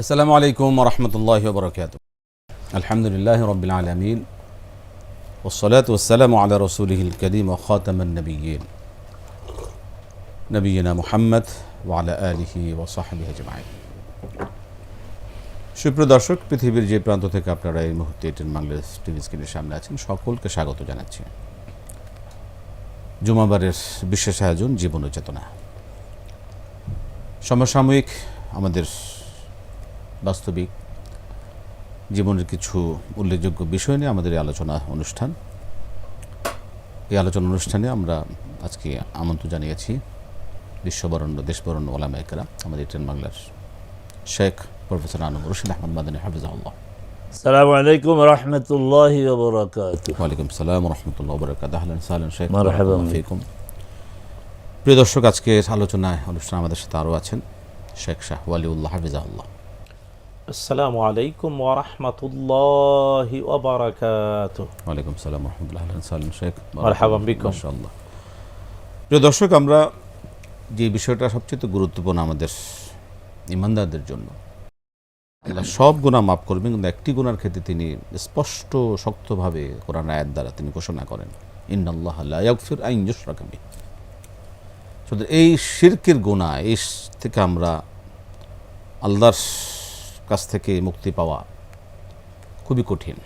আসসালামু আলাইকুম রহমতুল্লাহ বরকাত আলহামদুলিল্লাহ রবিল ও ওসলাত ওসালাম আল্লাহ রসুলহিল ও ওখাতামন নবীন নবীনা মোহাম্মদ ওয়ালা আলহি ওসাহাবি হজমাই সুপ্রিয় দর্শক, পৃথিবীর যে প্রান্ত থেকে আপনারা এই মুহূর্তে এটেন বাংলা টিভি স্ক্রিনের সামনে আছেন, সকলকে স্বাগত জানাচ্ছি। জুমাবারের বিশ্বাস আয়োজন, জীবন চেতনা। সমসাময়িক আমাদের বাস্তবিক জীবনের কিছু উল্লেখযোগ্য বিষয় নিয়ে আমাদের এই আলোচনা অনুষ্ঠান এই আলোচনা অনুষ্ঠানে আমরা আজকে আমন্ত্রণ জানিয়েছি বিশ্ববরণ্য দেশবরণ্য ওলামাইকেরা আমাদের ট্রেন বাংলার শেখ প্রফেসর আনম রশিদ আহমদ মাদানী হাফিজাউল্লাহ السلام عليكم ورحمة الله وبركاته ওয়ালাইকুম সালাম রহমতুল্লাহ বরকাত আহলেন সাহলেন শেখ মারহাবা বারাকাতুল্লাহ ফিকুম প্রিয় দর্শক আজকের আলোচনায় অনুষ্ঠান আমাদের সাথে আরও আছেন শেখ শাহ ওয়ালিউল্লাহ আসসালামু আলাইকুম ওয়া রাহমাতুল্লাহি ওয়া বারাকাতুহু। ওয়া আলাইকুম আসসালাম ওয়া রাহমাতুল্লাহি আহলান সালাম শেখ মারহাবান বিকুম। মাশাআল্লাহ। প্রিয় দর্শক আমরা যে বিষয়টা সবচেয়ে গুরুত্বপূর্ণ আমাদের ইমানদারদের জন্য আল্লাহ সব গুণা মাফ করবেন কিন্তু একটি গুণার ক্ষেত্রে তিনি স্পষ্ট শক্তভাবে কোরআন আয়াত দ্বারা তিনি ঘোষণা করেন ইন্নাল্লাহ ইয়াগফির আইন ইউশরাকাবি সুতরাং এই শিরকের গুণা এই থেকে আমরা আল্লাহর কাছ থেকে মুক্তি পাওয়া খুবই কঠিন।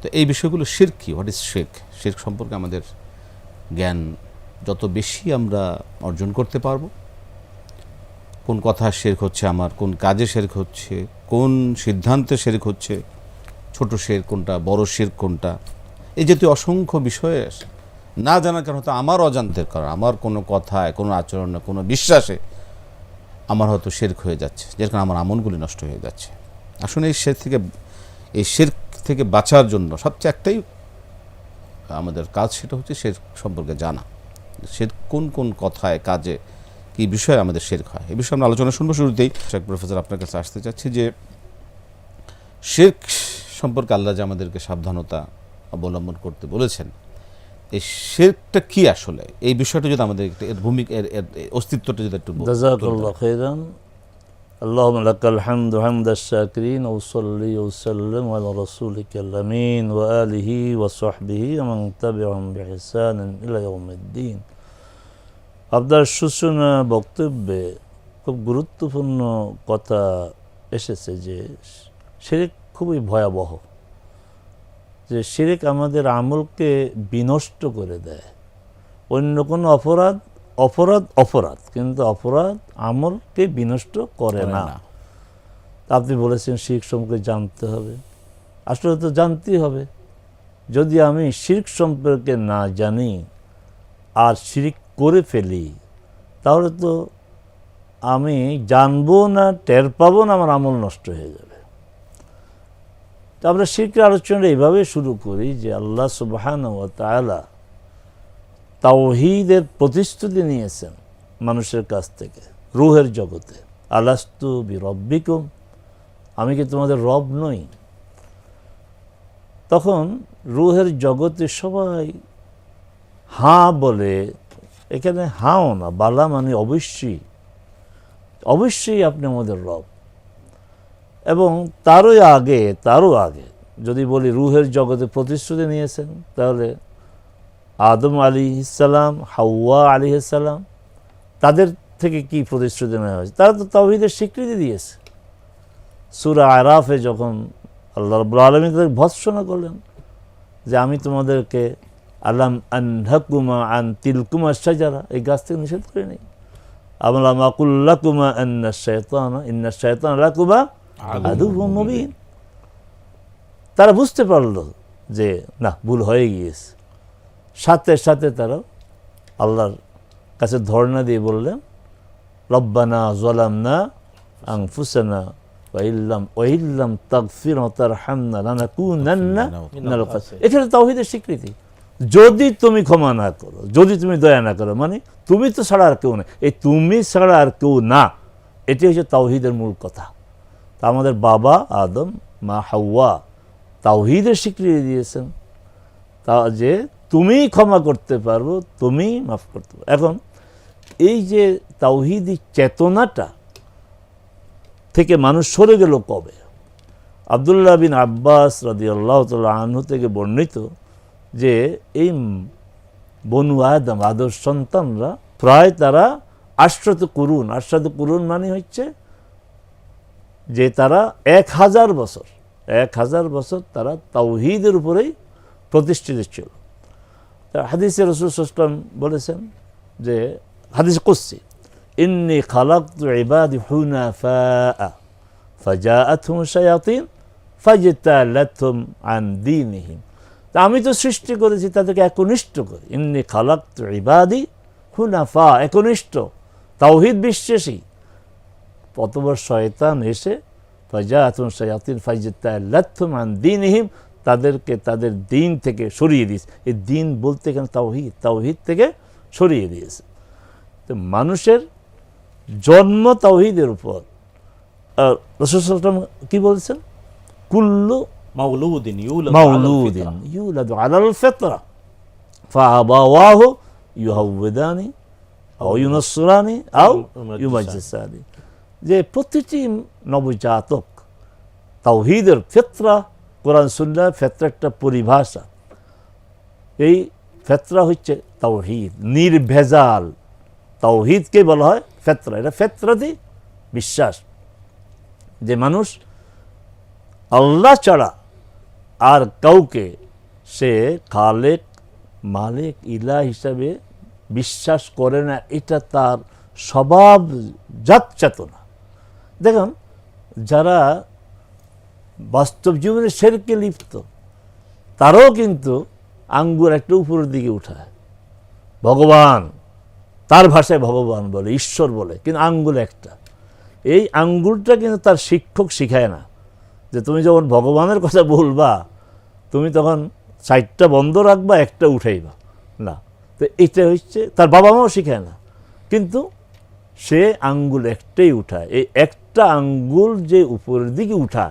তো এই বিষয়গুলো শির কি? হোয়াট ইজ শেখ শির্ক সম্পর্কে আমাদের জ্ঞান যত বেশি আমরা অর্জন করতে পারব, কোন কথা শেরক হচ্ছে, আমার কোন কাজে শেরক হচ্ছে, কোন সিদ্ধান্তে শেরক হচ্ছে, ছোট শের কোনটা, বড় শের কোনটা, এই জাতীয় অসংখ্য বিষয়ে না জানার কারণ হয়তো আমার অজান্তের কারণ আমার কোনো কথায়, কোনো আচরণে, কোনো বিশ্বাসে আমার হয়তো শেরক হয়ে যাচ্ছে, যের কারণে আমার আমনগুলি নষ্ট হয়ে যাচ্ছে। আসলে এই শের থেকে, এই শের থেকে বাঁচার জন্য সবচেয়ে একটাই আমাদের কাজ সেটা হচ্ছে শের সম্পর্কে জানা। শের কোন কোন কথায়, কাজে কি বিষয়ে আমাদের শের হয়? এ বিষয়ে আমরা আলোচনা শুনব শুরুতেই। শেখ প্রফেসর আপনার কাছে আসতে চাচ্ছি যে শেখ সম্পর্কে আল্লাহ যে আমাদেরকে সাবধানতা অবলম্বন করতে বলেছেন এই শেরটা কি আসলে এই বিষয়টা যদি আমাদের একটু এর ভূমিকা এর এর অস্তিত্বটা যদি একটু বল- جزاك তুলে الله خيرا اللهم لك الحمد حمد الشاكرين وصلي وسلم على رسولك الأمين وآله وصحبه ومن تبعهم بإحسان إلى يوم الدين আপনার সূচনা বক্তব্যে খুব গুরুত্বপূর্ণ কথা এসেছে যে শিরিক খুবই ভয়াবহ যে শিরিক আমাদের আমলকে বিনষ্ট করে দেয়। অন্য কোনো অপরাধ অপরাধ অপরাধ কিন্তু অপরাধ আমলকে বিনষ্ট করে না। না। আপনি বলেছেন শিখ সম্পর্কে জানতে হবে। আসলে তো জানতেই হবে। যদি আমি শির্ক সম্পর্কে না জানি আর শিরিক করে ফেলি তাহলে তো আমি জানব না টের পাবো না আমার আমল নষ্ট হয়ে যাবে। তো আমরা শিরকের আলোচনাটা এইভাবে শুরু করি যে আল্লাহ সুবাহান ও তালা তাওহিদের প্রতিশ্রুতি নিয়েছেন মানুষের কাছ থেকে, রুহের জগতে। আলাস্তু বি রব্বিকুম আমি কি তোমাদের রব নই? তখন রুহের জগতে সবাই হাঁ বলে, এখানে হাও না, বালা মানে অবশ্যই অবশ্যই আপনি আমাদের রব। এবং তারও আগে তারও আগে, যদি বলি রুহের জগতে প্রতিশ্রুতি নিয়েছেন, তাহলে আদম আলী ইসালাম হাওয়া আলী ইসালাম তাদের থেকে কি প্রতিশ্রুতি নেওয়া হয়েছে? তারা তো তাওহিদের স্বীকৃতি দিয়েছে। সুরা আরাফে যখন আল্লাহ রবুল আলমী তাদের ভৎসনা করলেন যে আমি তোমাদেরকে আলাম আনহাকুমা আন তিলকুমা সাজারা এই গাছ থেকে নিষেধ করে নেই আমলা মাকুল্লাকুমা আন্না শয়তান, ইন্না শয়তান লাকুমা আদু মুবিন। তারা বুঝতে পারল যে না ভুল হয়ে গিয়েছে। সাথে সাথে তারা আল্লাহর কাছে ধর্ণা দিয়ে বললেন রব্বানা জলামনা আংফুসানা ওয়াইল্লাম ওয়াইল্লাম মিনাল খাসিরিন। এটা হলো তাওহীদের স্বীকৃতি। যদি তুমি ক্ষমা না করো যদি তুমি দয়া না করো মানে তুমি তো ছাড়া আর কেউ নেই। এই তুমি ছাড়া আর কেউ না। এটি হচ্ছে তাওহীদের মূল কথা। তা আমাদের বাবা আদম, মা হাওয়া তাওহীদের স্বীকৃতি দিয়েছেন। তা যে তুমি ক্ষমা করতে পারব তুমি মাফ করতে পারো এখন এই যে তাওহিদি চেতনাটা থেকে মানুষ সরে গেল কবে? আবদুল্লাহ বিন আব্বাস রাদি আল্লাহ আনহু থেকে বর্ণিত যে এই বনু আদম আদর সন্তানরা প্রায় তারা আশ্রত করুন। আশ্রত করুন মানে হচ্ছে যে তারা এক হাজার বছর, এক হাজার বছর তারা তাওহিদের উপরেই প্রতিষ্ঠিত ছিল। হাদিসে রসুল সাল্লাম বলেছেন যে, হাদিস করছি ইন্নি ফাজতালাতহুম আন তা আমি তো সৃষ্টি করেছি, তাদেরকে একনিষ্ঠ করি। ইন্নি খালাকতু ইবাদি হুনাফা একনিষ্ঠ, তাওহিদ বিশ্বাসী। অতবার শয়তান এসে শায়াতিন আন দীনিহিম তাদেরকে তাদের দিন থেকে সরিয়ে দিয়েছে। এই দিন বলতে এখানে তাওহিদ তাওহিদ থেকে সরিয়ে দিয়েছে। তো মানুষের জন্ম তাওহিদের উপর। রসুল কি বলছেন? কুল্লু মাউলুদ্দিন ফিতরা। ইউলাদু আলাল ফিতরা। ফাআবাওয়াহু ইউহাউদানি আও ইউনাসরানি আও ইউমাজ্জিসানি। যে প্রতিটি নবজাতক তাওহীদের ফিতরা, কোরআন, সুন্নাহ ফিতরা একটা পরিভাষা। এই ফেতরা হচ্ছে তাওহিদ, নির্ভেজাল। তাওহিদকে বলা হয় ফেতরা। এটা ফেতরাতে বিশ্বাস। যে মানুষ আল্লাহ ছাড়া আর কাউকে সে খালেক, মালিক ইলা হিসাবে বিশ্বাস করে না, এটা তার স্বভাব জাত চেতনা দেখুন, যারা বাস্তব জীবনে সেরকে লিপ্ত, তারাও কিন্তু আঙ্গুর একটা উপরের দিকে উঠায়। ভগবান, তার ভাষায় ভগবান বলে, ঈশ্বর বলে, কিন্তু আঙ্গুল একটা। এই আঙ্গুলটা কিন্তু তার শিক্ষক শিখায় না। যে তুমি যখন ভগবানের কথা বলবা, তুমি তখন সাইডটা বন্ধ রাখবা, একটা উঠাইবা। না, তো এটা হচ্ছে, তার বাবা মাও শিখায় না। কিন্তু সে আঙ্গুল একটাই উঠা। এই একটা আঙ্গুল যে উপরের দিকে উঠা,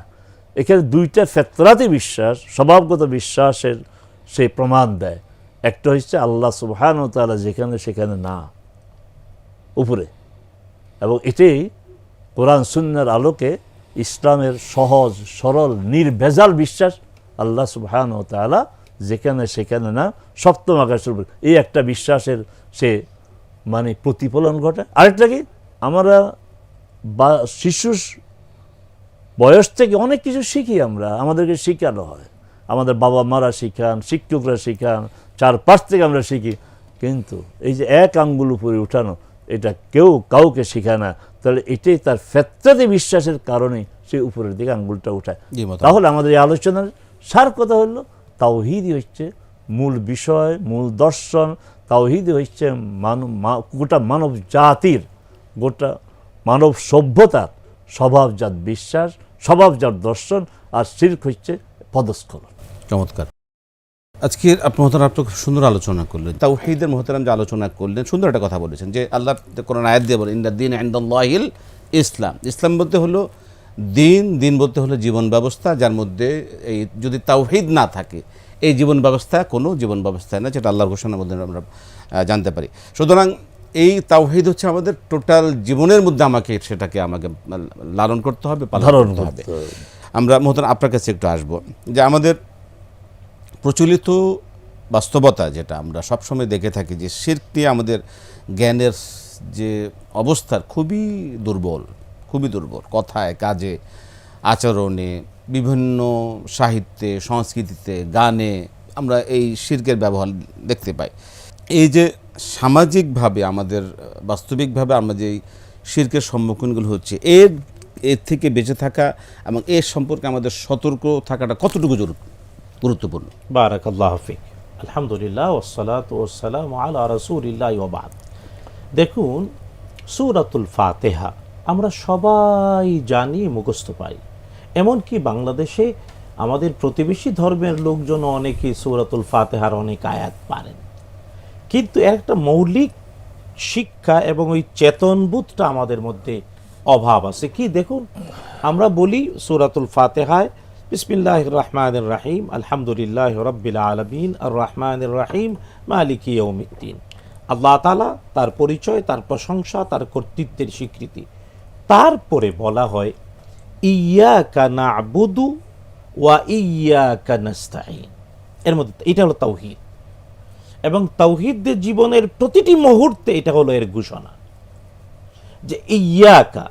এখানে দুইটা ফেতরাতে বিশ্বাস, স্বভাবগত বিশ্বাসের সে প্রমাণ দেয়। একটা হচ্ছে আল্লাহ সুবহান ও তাআলা যেখানে সেখানে না, উপরে। এবং এটাই কোরআন সুন্নার আলোকে ইসলামের সহজ, সরল, নির্ভেজাল বিশ্বাস আল্লাহ সুবহান ও তাআলা যেখানে সেখানে না, সপ্তম আকাশের উপরে। এই একটা বিশ্বাসের সে মানে প্রতিফলন ঘটে। আরেকটা কি? আমরা বা শিশু বয়স থেকে অনেক কিছু শিখি আমরা। আমাদেরকে শেখানো হয়। আমাদের বাবা মারা শিখান শিক্ষকরা শিখান চারপাশ থেকে আমরা শিখি। কিন্তু এই যে এক আঙ্গুল উপরে উঠানো এটা কেউ কাউকে শেখায় না। তাহলে এটাই তার ফেত্রাতে বিশ্বাসের কারণে সে উপরের দিকে আঙ্গুলটা উঠায়। তাহলে আমাদের এই আলোচনার সার কথা হলো তাওহিদই হচ্ছে মূল বিষয় মূল দর্শন তাওহিদই হচ্ছে মানব গোটা মানব জাতির, গোটা মানব সভ্যতার স্বভাবজাত বিশ্বাস স্বভাবজাত দর্শন আর শির্ক হচ্ছে পদস্খলন। চমৎকার। আজকে আপনি মহতারাম আপনি খুব সুন্দর আলোচনা করলেন। তাওহীদের মহতারাম যে আলোচনা করলেন, সুন্দর একটা কথা বলেছেন যে আল্লাহ কোরআন আয়াত দিয়ে বলেন ইন্দা দিন আইন্দাল্লাহিল ইসলাম। ইসলাম বলতে হলো দিন দিন বলতে হলো জীবন ব্যবস্থা, যার মধ্যে এই যদি তাওহীদ না থাকে এই জীবন ব্যবস্থা কোনো জীবন ব্যবস্থা না যেটা আল্লাহর ঘোষণার মধ্যে আমরা জানতে পারি। সুতরাং এই তাওহিদ হচ্ছে আমাদের টোটাল জীবনের মধ্যে আমাকে সেটাকে আমাকে লালন করতে হবে পালন ধারণ করতে হবে। আমরা মহতারাম আপনার কাছে একটু আসব। যে আমাদের প্রচলিত বাস্তবতা যেটা আমরা সবসময় দেখে থাকি যে শির্ক নিয়ে আমাদের জ্ঞানের যে অবস্থার খুবই দুর্বল খুবই দুর্বল। কথায় কাজে আচরণে বিভিন্ন সাহিত্যে, সংস্কৃতিতে, গানে আমরা এই শির্কের ব্যবহার দেখতে পাই। এই যে সামাজিকভাবে আমাদের, বাস্তবিকভাবে আমরা যে শির্কের সম্মুখীনগুলো হচ্ছে, এর এর থেকে বেঁচে থাকা এবং এর সম্পর্কে আমাদের সতর্ক থাকাটা কতটুকু জরুরি, গুরুত্বপূর্ণ? বারাক আল্লাহ হাফিক আলহামদুলিল্লাহ ওসালাত ওসালাম আলা রসুলিল্লাহ ওবাদ দেখুন, সুরাতুল ফাতেহা আমরা সবাই জানি, মুখস্থ পাই। এমনকি বাংলাদেশে আমাদের প্রতিবেশী ধর্মের লোকজন অনেকেই সুরাতুল ফাতেহার অনেক আয়াত পারেন। কিন্তু এর একটা মৌলিক শিক্ষা এবং ওই চেতনবোধটা আমাদের মধ্যে অভাব আছে। কি দেখুন, আমরা বলি সুরাতুল ফাতেহায় বিসমিল্লাহ রহমান রাহিম, আলহামদুলিল্লাহ রব্বিল আলমিন, আর রহমান রাহিম, মালিক ইয়ৌমিদ্দিন আল্লাহ তালা তার পরিচয়, তার প্রশংসা, তার কর্তৃত্বের স্বীকৃতি। তারপরে বলা হয় ইয়াকা না'বুদু ওয়া ইয়াকা নাস্তাইন এর মধ্যে এটা হলো তাওহীদ। এবং তাওহীদের জীবনের প্রতিটি মুহূর্তে এটা হলো এর ঘোষণা। যে ইয়াকা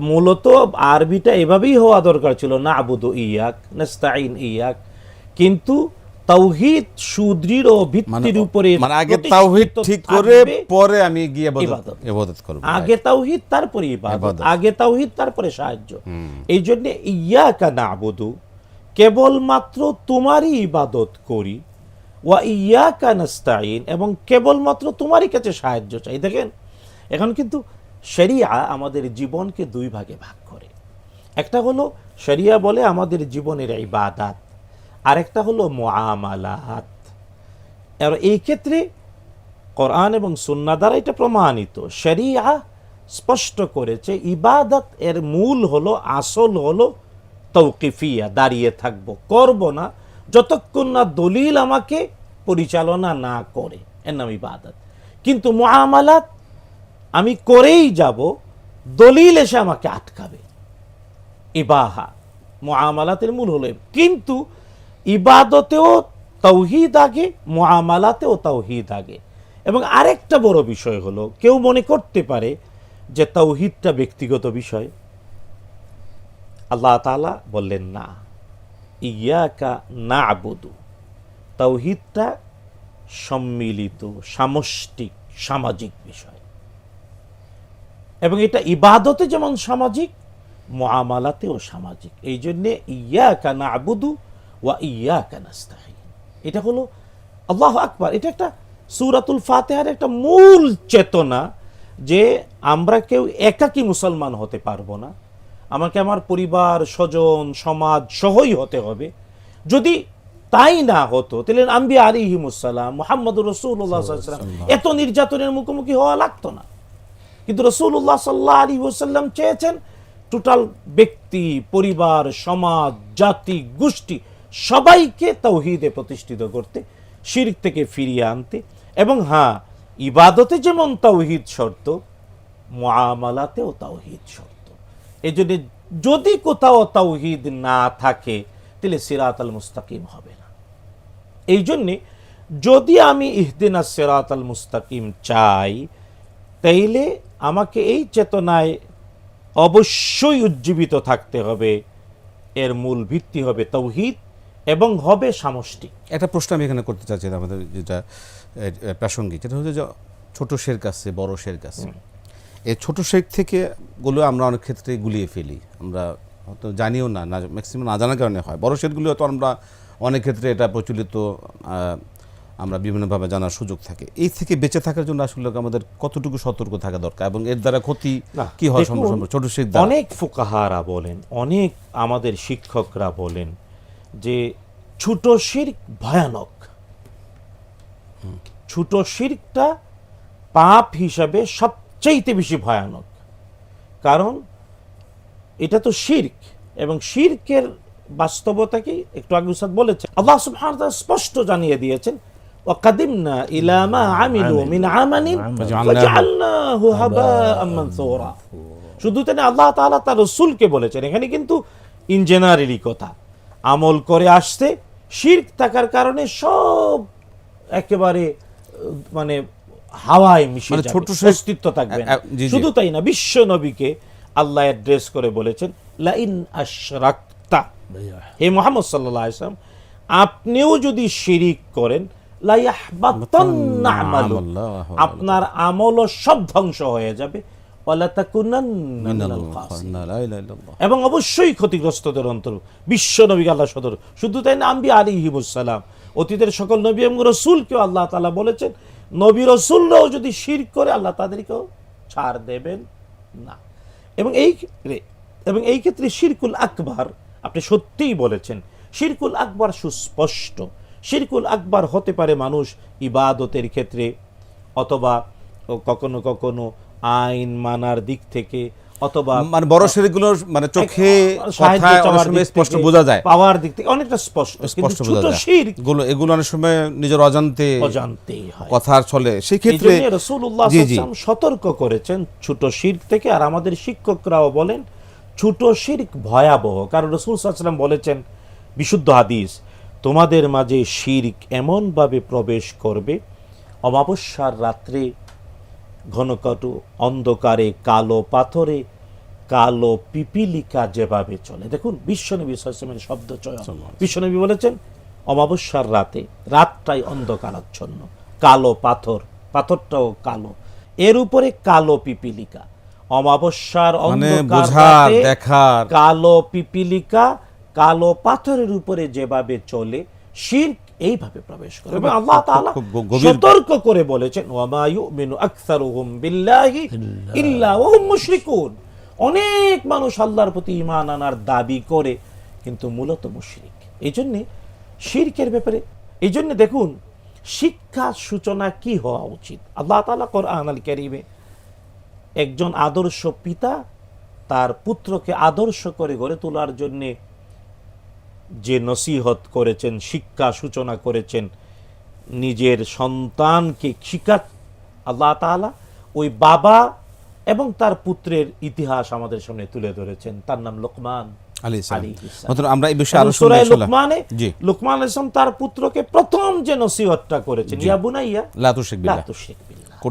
মূলত আরবিটা এভাবেই হওয়া দরকার ছিল না আবুদু ইয়াক নাস্তাইন ইয়াক কিন্তু তাওহীদ সুদৃঢ় ভিত্তির উপরে মানে আগে তাওহীদ ঠিক করে পরে আমি গিয়ে ইবাদত। ইবাদত করব আগে তাওহীদ তারপরে ইবাদত। আগে তাওহীদ তারপরে সাহায্য। এই জন্য ইয়াকা নাবুদু কেবলমাত্র তোমারই ইবাদত করি ওয়া ইয়াকা নাস্তাইন এবং কেবলমাত্র তোমারই কাছে সাহায্য চাই। দেখেন এখন কিন্তু শরিয়া আমাদের জীবনকে দুই ভাগে ভাগ করে। একটা হলো শরিয়া বলে আমাদের জীবনের ইবাদাত আরেকটা হলো মুআমালাত আর এই ক্ষেত্রে কোরআন এবং সুন্না দ্বারা এটা প্রমাণিত। শরিয়া স্পষ্ট করেছে, ইবাদত এর মূল হলো, আসল হলো তৌকিফিয়া, দাঁড়িয়ে থাকব, করব না, যতক্ষণ না দলিল আমাকে পরিচালনা না করে। এর নাম ইবাদত। কিন্তু মুআমালাত আমি করেই যাব, দলিল এসে আমাকে আটকাবে। ইবাহা, মুআমালাতের মূল হলো কিন্তু ইবাদতেও তৌহিদ আগে মহামালাতেও তৌহিদ আগে। এবং আরেকটা বড় বিষয় হলো, কেউ মনে করতে পারে যে তৌহিদটা ব্যক্তিগত বিষয়। আল্লাহ তালা বললেন, না, ইয়াকা না আবুদু তৌহিদটা সম্মিলিত, সামষ্টিক, সামাজিক বিষয়। এবং এটা ইবাদতে যেমন সামাজিক মহামালাতেও সামাজিক। এই জন্যে ইয়া কানা আবুদু ওয়া ইয়া এটা হলো আল্লাহ আকবার। এটা একটা সূরাতুল ফাতিহার একটা মূল চেতনা যে আমরা কেউ একাকী মুসলমান হতে পারব না। আমাকে আমার পরিবার স্বজন সমাজ সহই হতে হবে। যদি তাই না হতো তাহলে আম্বি আলিহিমুসাল্লাম মোহাম্মদ রসুল্লাহ এত নির্যাতনের মুখোমুখি হওয়া লাগতো না। কিন্তু রসুল্লাহ সাল্লাহ আলী ওসাল্লাম চেয়েছেন টোটাল ব্যক্তি পরিবার সমাজ জাতি গোষ্ঠী সবাইকে তৌহিদে প্রতিষ্ঠিত করতে, শিরক থেকে ফিরিয়ে আনতে এবং হ্যাঁ ইবাদতে যেমন তাওহিদ শর্ত মামালাতেও তাওহিদ শর্ত। এই জন্য যদি কোথাও তাওহিদ না থাকে, তাহলে সিরাত আল মুস্তাকিম হবে না। এই জন্যে যদি আমি ইহদিনা সিরাত আল মুস্তাকিম চাই, তাইলে আমাকে এই চেতনায় অবশ্যই উজ্জীবিত থাকতে হবে। এর মূল ভিত্তি হবে তৌহিদ। এবং হবে সামষ্টিক। একটা প্রশ্ন আমি এখানে করতে চাচ্ছি আমাদের যেটা প্রাসঙ্গিক। যেটা হচ্ছে যে ছোট শের কাছে বড় শের কাছে। এই ছোট শের থেকে গুলো আমরা অনেক ক্ষেত্রে গুলিয়ে ফেলি। আমরা হয়তো জানিও না না ম্যাক্সিমাম না জানার কারণে হয়। বড় শেরগুলো হয়তো আমরা অনেক ক্ষেত্রে এটা প্রচলিত আমরা বিভিন্নভাবে জানার সুযোগ থাকে। এই থেকে বেঁচে থাকার জন্য আসলে আমাদের কতটুকু সতর্ক থাকা দরকার এবং এর দ্বারা ক্ষতি কি হয় সম্ভব? ছোট শের অনেক ফোকাহারা বলেন অনেক আমাদের শিক্ষকরা বলেন যে ছোট শির্ক ভয়ানক। ছোট শিরকটা পাপ হিসাবে সবচাইতে বেশি ভয়ানক। কারণ এটা তো শির্ক এবং শিরকের বাস্তবতা কি একটু আগে উস্তাদ বলেছেন। আল্লাহ তাআলা স্পষ্ট জানিয়ে দিয়েছেন ওয়াকাদিমনা ইলা মা আমিলু মিন আমালিন ফাজআলনাহু হাবাআম মানসুরা। শুধু তাই না আল্লাহ তাআলা তার রাসূলকে বলেছেন এখানে কিন্তু ইন জেনারেলি কথা। আমল করে আসতে শিরক থাকার কারণে সব একেবারে মানে হাওয়ায় মিশে মানে যাবে ছোট অস্তিত্ব থাকবে। শুধু তাই না বিশ্ব নবীকে আল্লাহ অ্যাড্রেস করে বলেছেন লাইন আশরাক্তা। হে মোহাম্মদ সাল্লাল্লাহু আলাইহি ওয়াসাল্লাম আপনিও যদি শিরিক করেন আমালু আপনার আমলও সব ধ্বংস হয়ে যাবে। এবং অবশ্যই ক্ষতিগ্রস্তদের অন্তর বিশ্ব নবী আল্লাহ সদর। শুধু তাই না আম্বি আলী হিবুসালাম অতীতের সকল নবী এবং রসুলকেও আল্লাহ তালা বলেছেন নবী রসুলরাও যদি শির করে আল্লাহ তাদেরকেও ছাড় দেবেন না। এবং এই ক্ষেত্রে এবং এই ক্ষেত্রে শিরকুল আকবর আপনি সত্যিই বলেছেন শিরকুল আকবর সুস্পষ্ট। শিরকুল আকবর হতে পারে মানুষ ইবাদতের ক্ষেত্রে অথবা কখনো কখনো আইন মানার দিক থেকে অথবা মানে বড় শেরগুলো মানে চোখে স্পষ্ট বোঝা যায়। পাওয়ার দিক থেকে অনেকটা স্পষ্ট স্পষ্ট বোঝা যায়। শিরক এগুলো অনেক সময় নিজের অজান্তে অজান্তেই হয়। কথার চলে সেই ক্ষেত্রে রাসূলুল্লাহ সাল্লাল্লাহু সতর্ক করেছেন ছোট শিরক থেকে আর আমাদের শিক্ষকরাও বলেন ছোট শিরক ভয়াবহ। কারণ রসুল সাল্লাম বলেছেন বিশুদ্ধ হাদিস তোমাদের মাঝে শিরক এমনভাবে প্রবেশ করবে অমাবস্যার রাত্রে ঘনকটু অন্ধকারে কালো পাথরে কালো পিপিলিকা যেভাবে চলে। দেখুন বিশ্বনবী সাল্লামের শব্দ চয়ন। বিশ্বনবী বলেছেন অমাবস্যার রাতে রাতটাই অন্ধকারাচ্ছন্ন। কালো পাথর পাথরটাও কালো। এর উপরে কালো পিপিলিকা। অমাবস্যার মানে অন্ধকার দেখার। কালো পিপিলিকা কালো পাথরের উপরে যেভাবে চলে শির্ক এইভাবে প্রবেশ করে। এবং আল্লাহ তাআলা সতর্ক করে বলেছেন ওয়ামা ইউমিনু আকসারুহুম বিল্লাহি ইল্লা ওয়া হুম মুশরিকুন। অনেক মানুষ আল্লাহর প্রতি ঈমান আনার দাবি করে কিন্তু মূলত মুশরিক। এই জন্য শিরকের ব্যাপারে এই জন্য দেখুন শিক্ষা সূচনা কি হওয়া উচিত? আল্লাহ তাআলা কোরআন আল কারীমে একজন আদর্শ পিতা তার পুত্রকে আদর্শ করে গড়ে তোলার জন্যে যে নসিহত করেছেন শিক্ষা সূচনা করেছেন নিজের সন্তানকে শিক্ষা আল্লাহ তাআলা ওই বাবা এবং তার পুত্রের ইতিহাস আমাদের সামনে তুলে ধরেছেন। তার নাম লোকমান আমরা এই বিষয়ে তার পুত্রকে প্রথম যে নসিহতটা করেছেন ইয়া বুনাইয়া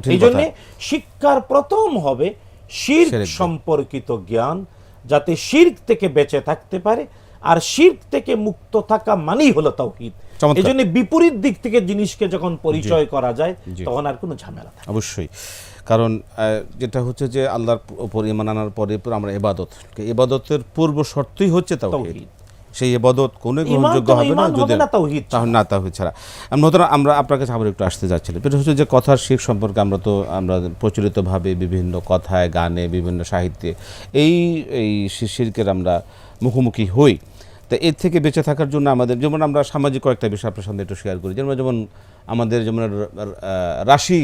এই জন্য শিক্ষার প্রথম হবে শিরক। সম্পর্কিত জ্ঞান যাতে শির্ক থেকে বেঁচে থাকতে পারে। আর শির্ক থেকে মুক্ত থাকা মানেই হলো তাওহীদ। এই জন্য বিপরীত দিক থেকে জিনিসকে যখন পরিচয় করা যায় তখন আর কোনো ঝামেলা থাকে অবশ্যই। কারণ যেটা হচ্ছে যে আল্লাহর উপর ইমান আনার পরে আমরা এবাদত এবাদতের পূর্ব শর্তই হচ্ছে তাও তাওহীদ। সেই এবাদত কোনো গ্রহণযোগ্য হবে না যদি। তাহলে না তাওহীদ ছাড়া। আমরা নতুন আমরা আপনার কাছে আবার একটু আসতে যাচ্ছিলাম। এটা হচ্ছে যে কথার শিখ সম্পর্কে আমরা তো আমরা প্রচলিতভাবে বিভিন্ন কথায় গানে বিভিন্ন সাহিত্যে এই এই শিরকের আমরা মুখোমুখি হই। তা এর থেকে বেঁচে থাকার জন্য আমাদের, যেমন আমরা সামাজিক কয়েকটা বিষয় আপনার সামনে একটু শেয়ার করি। যেমন যেমন আমাদের, যেমন রাশি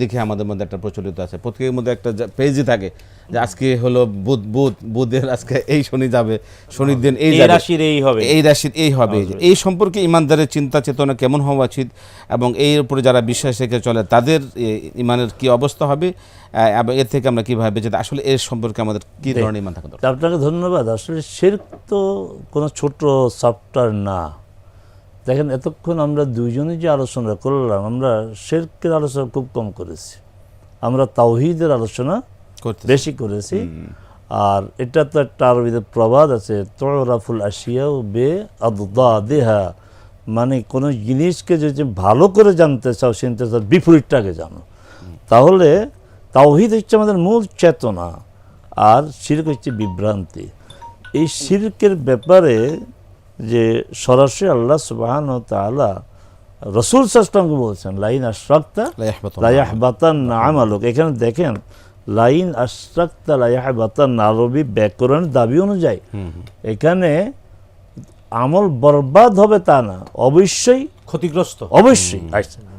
দেখে আমাদের মধ্যে একটা প্রচলিত আছে। প্রত্যেকের মধ্যে একটা পেজই থাকে। যে আজকে হলো বুধ বুধ বুধের আজকে এই শনি যাবে শনির দিন এই এই রাশির এই হবে। এই রাশির এই হবে। এই সম্পর্কে ইমানদারের চিন্তা চেতনা কেমন হওয়া উচিত এবং এর উপরে যারা বিশ্বাস রেখে চলে তাদের ইমানের কি অবস্থা হবে এবং এর থেকে আমরা কীভাবে বেঁচে আসলে এর সম্পর্কে আমাদের কী ধরনের ইমান থাকা দরকার? আপনাকে ধন্যবাদ। আসলে শেরক তো কোনো ছোট সফটওয়্যার না। দেখেন এতক্ষণ আমরা দুইজনে যে আলোচনা করলাম আমরা শেরকের আলোচনা খুব কম করেছি। আমরা তাওহিদের আলোচনা বেশি করেছি। আর এটা তো একটা আরবিতে প্রবাদ আছে তোরাফুল আসিয়াও বে আদা দেহা মানে কোনো জিনিসকে যদি ভালো করে জানতে চাও চিনতে চাও বিপরীতটাকে জানো। তাহলে তাওহিদ হচ্ছে আমাদের মূল চেতনা আর শিরক হচ্ছে বিভ্রান্তি। এই শিরকের ব্যাপারে যে সরাসরি আল্লাহ সুবাহান ও তাআলা রসুল সাসলামকে বলছেন লাইন আশরাক্তা লা ইয়াহবাতান লায়াহবাতান আমালক এখানে দেখেন লাইন আরবি ব্যাকরণের দাবি অনুযায়ী। এখানে আমল বরবাদ হবে তা না অবশ্যই ক্ষতিগ্রস্ত। অবশ্যই।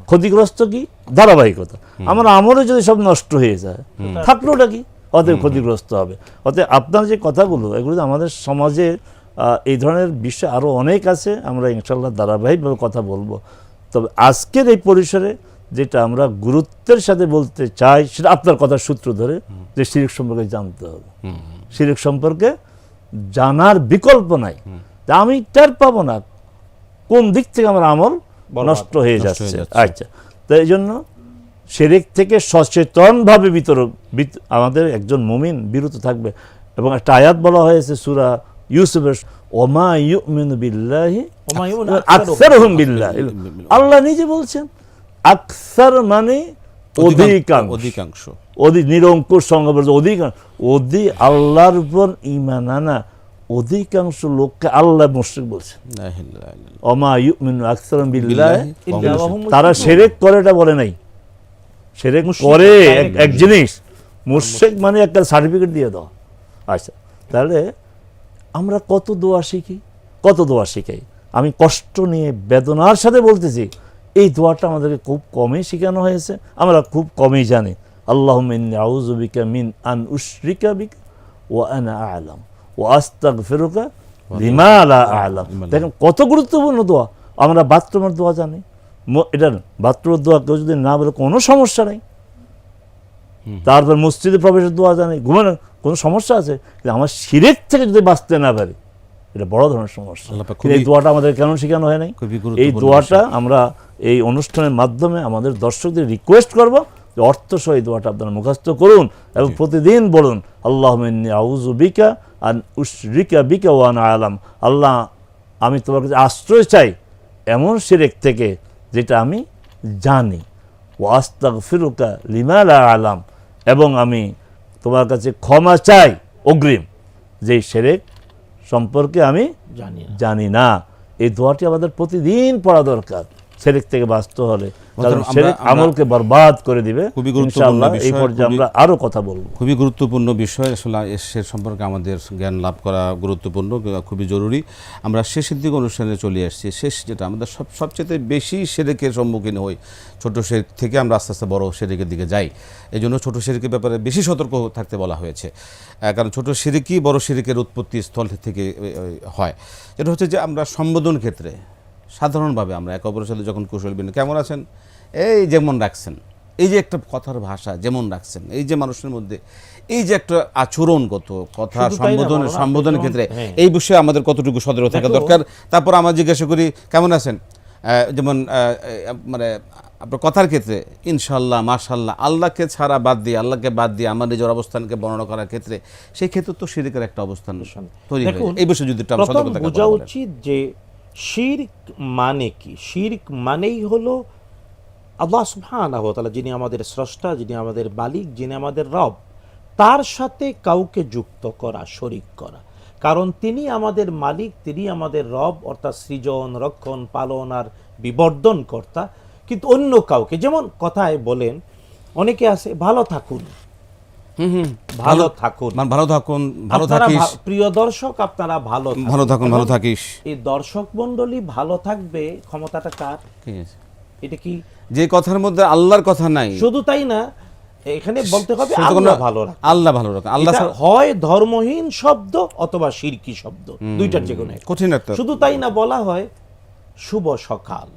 ক্ষতিগ্রস্ত কি? ধারাবাহিকতা। আমার আমলে যদি সব নষ্ট হয়ে যায় থাকলোটা কি? অতএব ক্ষতিগ্রস্ত হবে। অতএব আপনার যে কথাগুলো এগুলো আমাদের সমাজে এই ধরনের বিষয় আরও অনেক আছে। আমরা ইনশাল্লাহ ধারাবাহিকভাবে কথা বলব। তবে আজকের এই পরিসরে যেটা আমরা গুরুত্বের সাথে বলতে চাই সেটা আপনার কথার সূত্র ধরে যে শিরিক সম্পর্কে জানতে হবে। শিরিক সম্পর্কে জানার বিকল্প নাই। তা আমি টের পাবো না কোন দিক থেকে আমার আমল নষ্ট হয়ে যাচ্ছে। আচ্ছা। তো এই জন্য সেরেক থেকে সচেতনভাবে বিতরক বিত- আমাদের একজন মুমিন বিরত থাকবে। এবং একটা আয়াত বলা হয়েছে সুরা ইউসুফের ওমা ইউমিনু বিল্লাহ। আল্লাহ নিজে বলছেন আকসার মানে অধিকাংশ অধিকাংশ। অধিক নিরঙ্কুশ সংখ্যা অধিকাংশ। অধি আল্লাহর উপর ইমান আনা অধিকাংশ লোককে আল্লাহ মুশরিক বলছে। অমা ইউমিনু বিল্লাহ। হুম তারা সেরেক করে এটা বলে নাই। সেরেক করে এক- এক জিনিস। মুর্শেক মানে একটা সার্টিফিকেট দিয়ে দাও। আচ্ছা তাহলে আমরা কত দোয়া শিখি? কত দোয়া শিখাই? আমি কষ্ট নিয়ে বেদনার সাথে বলতেছি। এই দোয়াটা আমাদেরকে খুব কমই শেখানো হয়েছে। আমরা খুব কমই জানি। আল্লাহ আউজুবিকা মিন আন উশরিকা বিকা ও আনা আলাম ও আস্তাক ফেরুকা লিমা লা আলাম। দেখেন কত গুরুত্বপূর্ণ দোয়া। আমরা বাথরুমের দোয়া জানি। এটা বাথরুমের দোয়া কেউ যদি না বলে কোনো সমস্যা নেই। তারপর মসজিদে প্রবেশের দোয়া জানি ঘুমানো কোনো সমস্যা আছে? কিন্তু আমার শিরেক থেকে যদি বাঁচতে না পারি এটা বড় ধরনের সমস্যা। এই দোয়াটা আমাদের কেন শেখানো হয় নাই? এই দোয়াটা আমরা এই অনুষ্ঠানের মাধ্যমে আমাদের দর্শকদের রিকোয়েস্ট করব যে অর্থ সহ এই দোয়াটা আপনারা মুখস্থ করুন এবং প্রতিদিন বলুন আল্লাহ আউজু বিকা আর উশরিকা বিকা ওয়ান আলাম। আল্লাহ আমি তোমার কাছে আশ্রয় চাই এমন শিরেক থেকে যেটা আমি জানি। ও আস্তাক ফিরুকা লিমালা আলাম। এবং আমি তোমার কাছে ক্ষমা চাই অগ্রিম যেই সেরেক সম্পর্কে আমি জানি জানি না। এই দোয়াটি আমাদের প্রতিদিন পড়া দরকার। সেরেক থেকে বাঁচতে হলে। সেরেক আমলকে বরবাদ করে দিবে। খুবই গুরুত্বপূর্ণ এই পর্যায়ে আমরা আরও কথা বলব। খুবই গুরুত্বপূর্ণ বিষয়। আসলে সে সম্পর্কে আমাদের জ্ঞান লাভ করা গুরুত্বপূর্ণ খুবই জরুরি। আমরা শেষের দিকে অনুষ্ঠানে চলে আসছি। শেষ যেটা আমাদের সব সবচেয়ে বেশি সেরেকের সম্মুখীন হই ছোট শেরেক থেকে আমরা আস্তে আস্তে বড় সেরেকের দিকে যাই। এই জন্য ছোট সেরেকের ব্যাপারে বেশি সতর্ক থাকতে বলা হয়েছে। কারণ ছোট সেরেকই বড় সেরেকের উৎপত্তি স্থল থেকে হয়। যেটা হচ্ছে যে আমরা সম্বোধন ক্ষেত্রে সাধারণভাবে আমরা একে অপরের সাথে যখন কুশল বিনিময় কেমন আছেন? এই যেমন রাখছেন। এই যে একটা কথার ভাষা যেমন রাখছেন। এই যে মানুষের মধ্যে এই যে একটা আচরণগত কথা সম্বোধনের সম্বোধনের ক্ষেত্রে হ্যাঁ। এই বিষয়ে আমাদের কতটুকু সদর থাকা দরকার? তারপর আমরা জিজ্ঞাসা করি কেমন আছেন? যেমন মানে আপনার কথার ক্ষেত্রে ইনশাল্লাহ মাশাল্লাহ আল্লাহকে ছাড়া বাদ দিয়ে আল্লাহকে বাদ দিয়ে আমার নিজের অবস্থানকে বর্ণনা করার ক্ষেত্রে সেই ক্ষেত্রে তো শিরিকের একটা অবস্থান তৈরি এই বিষয়ে যদি বোঝা উচিত যে শির্ক মানে কি? শির্ক মানেই হলো আল্লাহ সুবহানাহু যিনি আমাদের স্রষ্টা, যিনি আমাদের মালিক, যিনি আমাদের রব, তার সাথে কাউকে যুক্ত করা, শরিক করা। কারণ তিনি আমাদের মালিক, তিনি আমাদের রব, অর্থাৎ সৃজন, রক্ষণ, পালন আর বিবর্ধন কর্তা। কিন্তু অন্য কাউকে, যেমন কথায় বলেন, অনেকে আছে, ভালো থাকুন ভালো থাকুন। ভালো থাকুন ভালো থাকিস। প্রিয় দর্শক আপনারা ভালো ভালো থাকুন ভালো থাকিস। এই দর্শক মন্ডলী ভালো থাকবে ক্ষমতাটা কার? এটা কি? যে কথার মধ্যে আল্লাহর কথা নাই। শুধু তাই না এখানে বলতে হবে আল্লাহ ভালো আল্লাহ ভালো আল্লাহ হয় ধর্মহীন শব্দ অথবা শিরকি শব্দ দুইটার যে কোনো কঠিন একটা। শুধু তাই না বলা হয় শুভ সকাল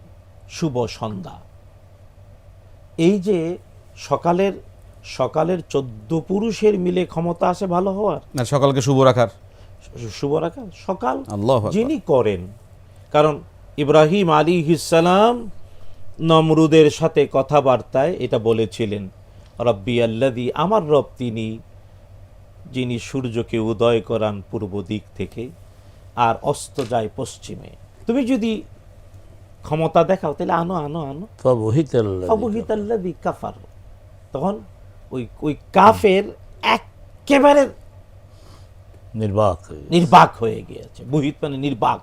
শুভ সন্ধ্যা। এই যে সকালের সকালের চোদ্দ পুরুষের মিলে ক্ষমতা আছে ভালো হওয়ার? না সকালকে শুভ রাখার। শুভ রাখা সকাল যিনি করেন। কারণ ইব্রাহিম আলী ইসালাম নমরুদের সাথে কথাবার্তায় এটা বলেছিলেন রব্বি আল্লাদি আমার রব তিনি যিনি সূর্যকে উদয় করান পূর্ব দিক থেকে আর অস্ত যায় পশ্চিমে। তুমি যদি ক্ষমতা দেখাও তাহলে আনো আনো আনো। ফাবহিতাল্লাযী অবহিত কাফার। তখন ওই ওই কাফের একেবারে নির্বাক। নির্বাক হয়ে গিয়েছে। বহিত মানে নির্বাক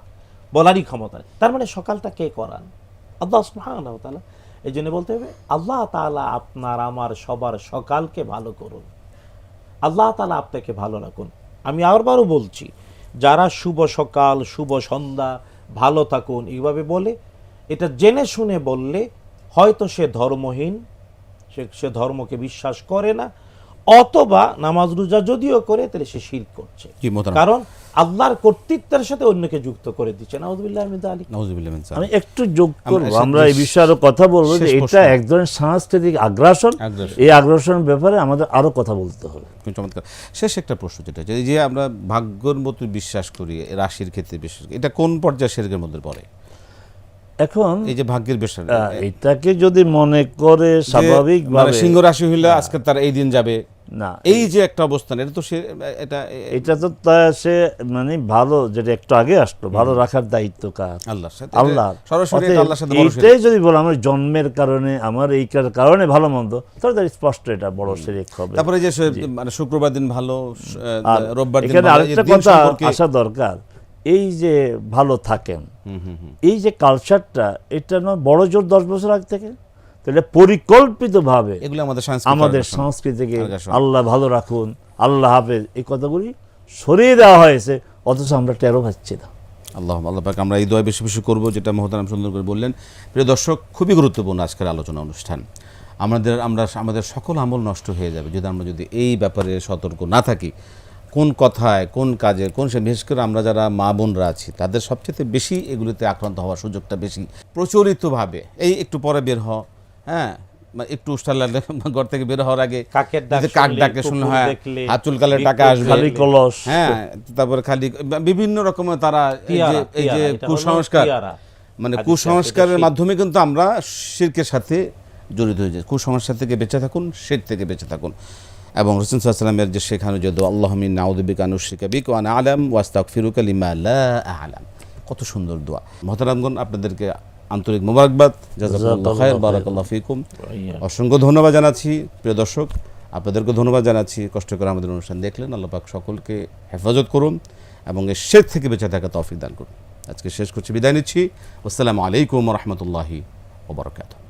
বলারই ক্ষমতা তার মানে সকালটা কে করান? আল্লাহ সুবহানাহু ওয়া তাআলা। এই জন্য বলতে হবে আল্লাহ তাআলা আপনার আমার সবার সকালকে ভালো করুন। আল্লাহ তাআলা আপনাকে ভালো রাখুন। আমি আবারও বলছি যারা শুভ সকাল শুভ সন্ধ্যা ভালো থাকুন এইভাবে বলে এটা জেনে শুনে বললে হয়তো সে ধর্মহীন সে সে ধর্মকে বিশ্বাস করে না অথবা নামাজ রোজা যদিও করে তাহলে সে শির করছে। কারণ আল্লাহর কর্তৃত্বের সাথে অন্যকে যুক্ত করে দিচ্ছে। মিন মিন আমি একটু যোগ করব। আমরা এই বিষয়ে আরও কথা বলব যে এটা এক ধরনের সাংস্কৃতিক আগ্রাসন। এই আগ্রাসনের ব্যাপারে আমাদের আরও কথা বলতে হবে। চমৎকার। শেষ একটা প্রশ্ন যেটা যে আমরা ভাগ্যর মতো বিশ্বাস করি রাশির ক্ষেত্রে বিশ্বাস করি এটা কোন পর্যায়ে শেরকের মধ্যে পড়ে? এখন এই যে ভাগ্যের বিষয় এটাকে যদি মনে করে স্বাভাবিক মানে সিংহ রাশি হইলে আজকে তার এই দিন যাবে। না। এই যে একটা অবস্থান এটা তো সে এটা এটা তো সে মানে ভালো যেটা একটু আগে আসলো ভালো রাখার দায়িত্ব কার? আল্লাহর সাথে আল্লাহ সরাসরি আল্লাহর সাথে। এইটাই যদি বলো আমার জন্মের কারণে আমার এই কার- কারণে ভালো মন্দ তাহলে তার স্পষ্ট এটা বড় শিরিক হবে। তারপরে যে মানে শুক্রবার দিন ভালো রোববার দিন ভালো, আরেকটা কথা আসা দরকার। এই যে ভালো থাকেন হুম, হুম, হুম। এই যে কালচারটা এটা নয় বড় জোর দশ বছর আগ থেকে। তাহলে পরিকল্পিতভাবে এগুলো আমাদের আমাদের সংস্কৃতিকে আল্লাহ ভালো রাখুন আল্লাহ হাফেজ এই কথাগুলি সরিয়ে দেওয়া হয়েছে অথচ আমরা টেরো পাচ্ছি না। আল্লাহ আল্লাহ পাক আমরা এই দোয়া বেশি বেশি করব যেটা মহতারাম সুন্দর করে বললেন। প্রিয় দর্শক খুবই গুরুত্বপূর্ণ আজকের আলোচনা অনুষ্ঠান। আমাদের আমরা আমাদের সকল আমল নষ্ট হয়ে যাবে যদি আমরা যদি এই ব্যাপারে সতর্ক না থাকি। কোন কথায় কোন কাজে কোন সে বিশেষ করে আমরা যারা মা বোনরা আছি তাদের সবচেয়ে বেশি এগুলিতে আক্রান্ত হওয়ার সুযোগটা বেশি। প্রচলিতভাবে এই একটু পরে বের হ হ্যাঁ? একটু উষ্ঠা ঘর থেকে বের হওয়ার আগে কাকের কাক ডাকে কুকুর হয় দেখলে, হাত চুলকালে টাকা আসবে। খালি কলস। হ্যাঁ তারপরে খালি বিভিন্ন রকমের তারা এই যে কুসংস্কার মানে কুসংস্কারের মাধ্যমে কিন্তু আমরা শিরকের সাথে জড়িত হয়ে যাই। কুসংস্কার থেকে বেঁচে থাকুন শির থেকে বেঁচে থাকুন। এবং রসুল সাল্লামের যে শেখানো যে দোয়া আল্লাহ মিন নাউদ্দিকা নুশরিকা বিক ওয়ান আলাম ওয়াস্তাক ফিরুকা লিমা আলাম। কত সুন্দর দোয়া। মহতারামগণ আপনাদেরকে আন্তরিক মোবারকবাদ। জাজাকাল্লাহ খায়ের বারাকাল্লাহ ফিকুম। অসংখ্য ধন্যবাদ জানাচ্ছি প্রিয় দর্শক। আপনাদেরকে ধন্যবাদ জানাচ্ছি। কষ্ট করে আমাদের অনুষ্ঠান দেখলেন। আল্লাহ পাক সকলকে হেফাজত করুন এবং এর শেখ থেকে বেঁচে থাকা তৌফিক দান করুন। আজকে শেষ করছি বিদায় নিচ্ছি। আসসালামু আলাইকুম রহমতুল্লাহি ওবরাকাতুহ